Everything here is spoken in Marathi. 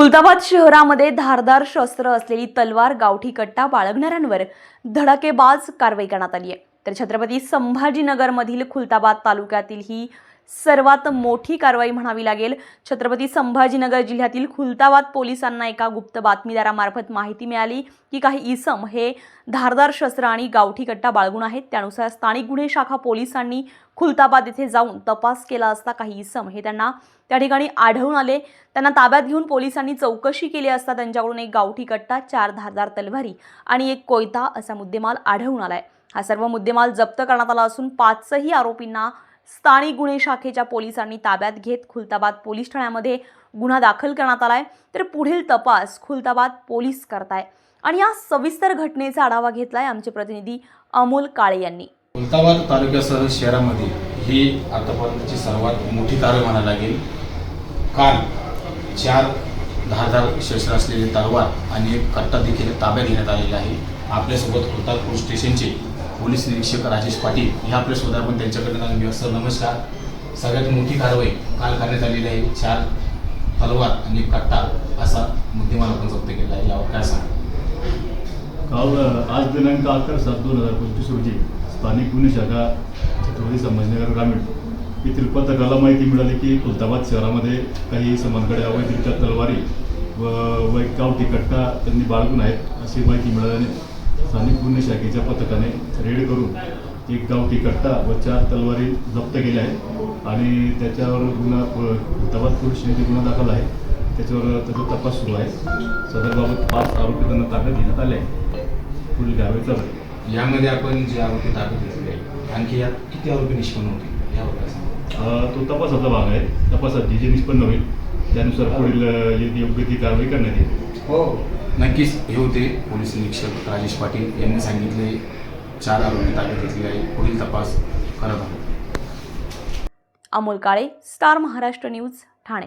खुलताबाद शहरामध्ये धारदार शस्त्र असलेली तलवार गावठी कट्टा बाळगणाऱ्यांवर धडाकेबाज कारवाई करण्यात आली आहे. तर छत्रपती संभाजीनगरमधील खुलताबाद तालुक्यातील ही सर्वात मोठी कारवाई म्हणावी लागेल. छत्रपती संभाजीनगर जिल्ह्यातील खुलताबाद पोलिसांना एका गुप्त बातमीदारामार्फत माहिती मिळाली की काही इसम हे धारदार शस्त्र आणि गावठी कट्टा बाळगून आहेत. त्यानुसार स्थानिक गुन्हे शाखा पोलिसांनी खुलताबाद येथे जाऊन तपास केला असता काही इसम हे त्यांना त्या ठिकाणी आढळून आले. त्यांना ताब्यात घेऊन पोलिसांनी चौकशी केली असता त्यांच्याकडून एक गावठी कट्टा चार धारदार तलवारी आणि एक कोयता असा मुद्देमाल आढळून आलाय. हा सर्व मुद्देमाल जप्त करण्यात आला असून पाचही आरोपींना स्थानिक गुन्हे शाखेच्या पोलिसांनी ताब्यात घेत खुलताबाद पोलीस ठाण्यामध्ये गुन्हा दाखल करण्यात आलाय. तर पुढील तपास खुलताबाद पोलीस करताय. आणि या सविस्तर घटनेचा आढावा घेतलाय आमचे प्रतिनिधी अमोल काळे यांनी. खुलताबाद तालुक्यासह शहरामध्ये ही आतापर्यंतची सर्वात मोठी कारवाई म्हणायला लागेल. काल चार धारदार शस्त्र असलेले तलवार आणि एक कट्टा देखील ताब्यात घेण्यात आलेला आहे. आपल्यासोबत खुलताबाद पोलीस स्टेशनचे पोलीस निरीक्षक राजेश पाटील हे आपल्यासोबत आपण त्यांच्याकडनं मी सर नमस्कार. सगळ्यात मोठी कारवाई काल करण्यात आलेली आहे. चार तलवार आणि कट्टा असा मुद्देमाल आपण जप्त केला आहे. यावर काय सांगा काल आज दिनांक अकरा सात दोन हजार पंचवीस रोजी स्थानिक गुन्हे शाखा छत्रपती संभाजीनगर ग्रामीण येथील पथकाला माहिती मिळाली की खुलताबाद शहरामध्ये काही समानकडे अवैधरित्या तलवारी व व एक गावठी कट्टा त्यांनी बाळगून आहेत अशी माहिती मिळाल्याने स्थानिक गुन्हे शाखेच्या पथकाने रेड करून एक गावठी कट्टा व चार तलवारी जप्त केल्या आहेत. आणि त्याच्यावर गुन्हा खुलताबाद पोलीस स्टेशनचे गुन्हा दाखल आहे. त्याच्यावर त्याचा तपास सुरू आहे. सदरबाबत पाच आरोपी त्यांना ताब्यात घेण्यात आले आहे पुढील कारवाई चालू आहे. यामध्ये आपण जे आरोपी ताब्यात घेतले आणखी यात किती आरोपी निष्पन्न होतील यावर अ, तो तपासाचा भाग आहे. तपासात जे जे निष्पन्न होईल त्यानुसार पुढील योग्य ती कारवाई करण्यात येईल. हो. नक्कीच हे होते पोलीस निरीक्षक राजेश पाटील यांनी सांगितले. चार आरोपी ताब्यात घेतले आहे पुढील तपास करत आहोत. Amol Kale star Maharashtra news Thane.